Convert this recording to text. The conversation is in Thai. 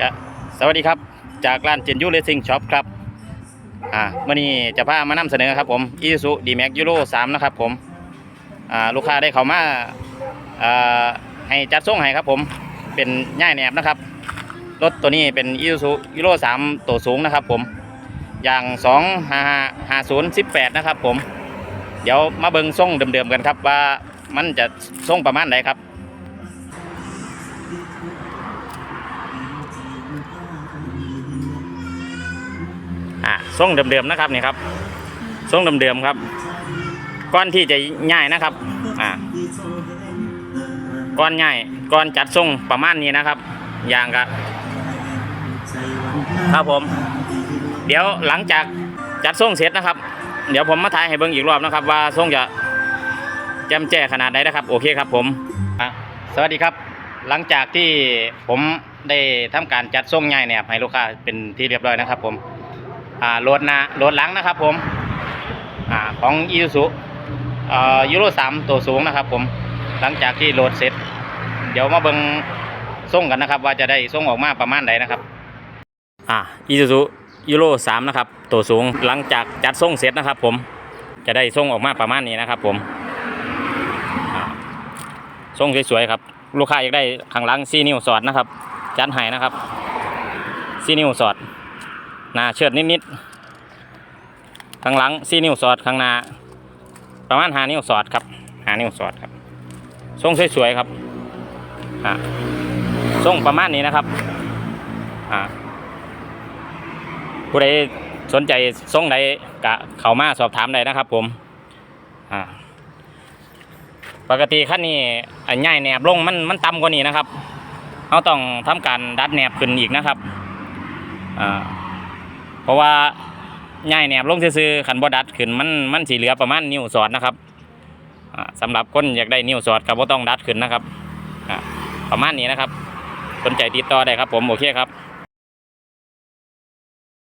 ก็สวัสดีครับ จากร้านเจนยูเลซิ่งช็อปครับอ่ามื่อนี้จะพามานำเสนอครับผมอีซูดีแม็กยูโรสามนะครับผมอ่าลูกค้าได้เข้ามาอ่าให้จัดส่งให้ครับผมเป็นย่ายแหนบนะครับรถตัวนี้เป็นอีซูยูโรสามตัวสูงนะครับผมอย่างสองห้าห้าศูนย์สิบแปดนะครับผมเดี๋ยวมาเบิ่งส่งเดิมๆกันครับว่ามันจะส่งประมาณไหนครับ อ่าส่งเดิมๆนะครับนี่ครับส่งเดิมๆครับก้อนที่จะง่ายนะครับอ่าก้อนง่ายก้อนจัดส่งประมาณนี้นะครับอย่างครับครับผม เดี๋ยวหลังจากจัดส่งเสร็จนะครับ เดี๋ยวผมมาถ่ายให้เบิ่งอีกรอบนะครับ ว่าส่งจะแจ่มแจ้ขนาดไหนนะครับ โอเคครับผมสวัสดีครับ หลังจากที่ผมได้ทำการจัดส่งง่ายเนี่ยให้ลูกค้าเป็นที่เรียบร้อยนะครับผม อ่าโหลดหน้าโหลดหลังนะครับผมอ่าของอีซูอ่ายูโรสามตัวสูงนะครับผมหลังจากที่โหลดเสร็จ เดี๋ยวมาเบิงส่งกันนะครับ ว่าจะได้ส่งออกมาประมาณไหนนะครับอ่าอีซูยูโรสามนะครับตัวสูงหลังจากจัดส่งเสร็จนะครับผมจะได้ส่งออกมาประมาณนี้นะครับผมส่งสวยๆครับ ลูกค้าอยากได้ข้างหลังซีนิวสอดนะครับ จัดให้นะครับซีนิวสอด หน้าเชิดนิดๆข้างหลังสี่นิ้วสอดข้างหน้า ประมาณหานิ้วสอดครับหานิ้วสอดครับทรงสวยๆครับอ่าทรงประมาณนี้นะครับอ่าผู้ใดสนใจทรงใดกะเข้ามาสอบถามได้นะครับ ผมอ่าปกติขั้นนี้อันใหญ่แหนบลงมันมันต่ำกว่านี้นะครับเราต้องทำการดัดแหนบขึ้นอีกนะครับอ่า เพราะว่าง่ายแหนบลงซื้อขันบอดัดขึ้นมันมันสีเหลือประมาณนิ้วสอดนะครับสำสำหรับคนอยากได้นิ้วสอดก็บ่ต้องดัดขึ้นนะครับประมาณนี้นะครับ สนใจติดต่อได้ครับผมโอเคครับ